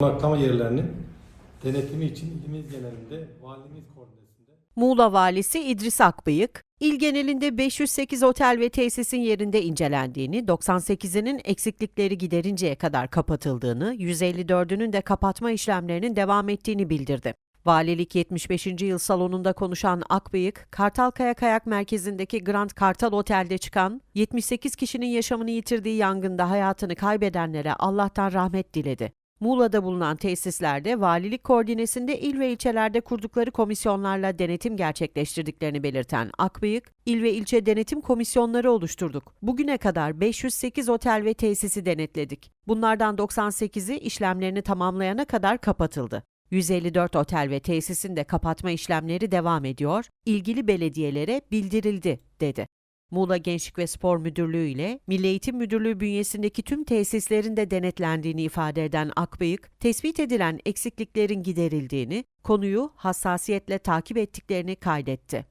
Konaklama yerlerinin denetimi için ilimiz genelinde valimiz koordinesinde Muğla Valisi İdris Akbıyık, il genelinde 508 otel ve tesisin yerinde incelendiğini, 98'inin eksiklikleri giderinceye kadar kapatıldığını, 154'ünün de kapatma işlemlerinin devam ettiğini bildirdi. Valilik 75. yıl salonunda konuşan Akbıyık, Kartalkaya Kayak Merkezi'ndeki Grand Kartal Otel'de çıkan 78 kişinin yaşamını yitirdiği yangında hayatını kaybedenlere Allah'tan rahmet diledi. Muğla'da bulunan tesislerde valilik koordinesinde il ve ilçelerde kurdukları komisyonlarla denetim gerçekleştirdiklerini belirten Akbıyık, il ve ilçe denetim komisyonları oluşturduk. Bugüne kadar 508 otel ve tesisi denetledik. Bunlardan 98'i işlemlerini tamamlayana kadar kapatıldı. 154 otel ve tesisin de kapatma işlemleri devam ediyor, ilgili belediyelere bildirildi, dedi. Muğla Gençlik ve Spor Müdürlüğü ile Milli Eğitim Müdürlüğü bünyesindeki tüm tesislerin de denetlendiğini ifade eden Akbıyık, tespit edilen eksikliklerin giderildiğini, konuyu hassasiyetle takip ettiklerini kaydetti.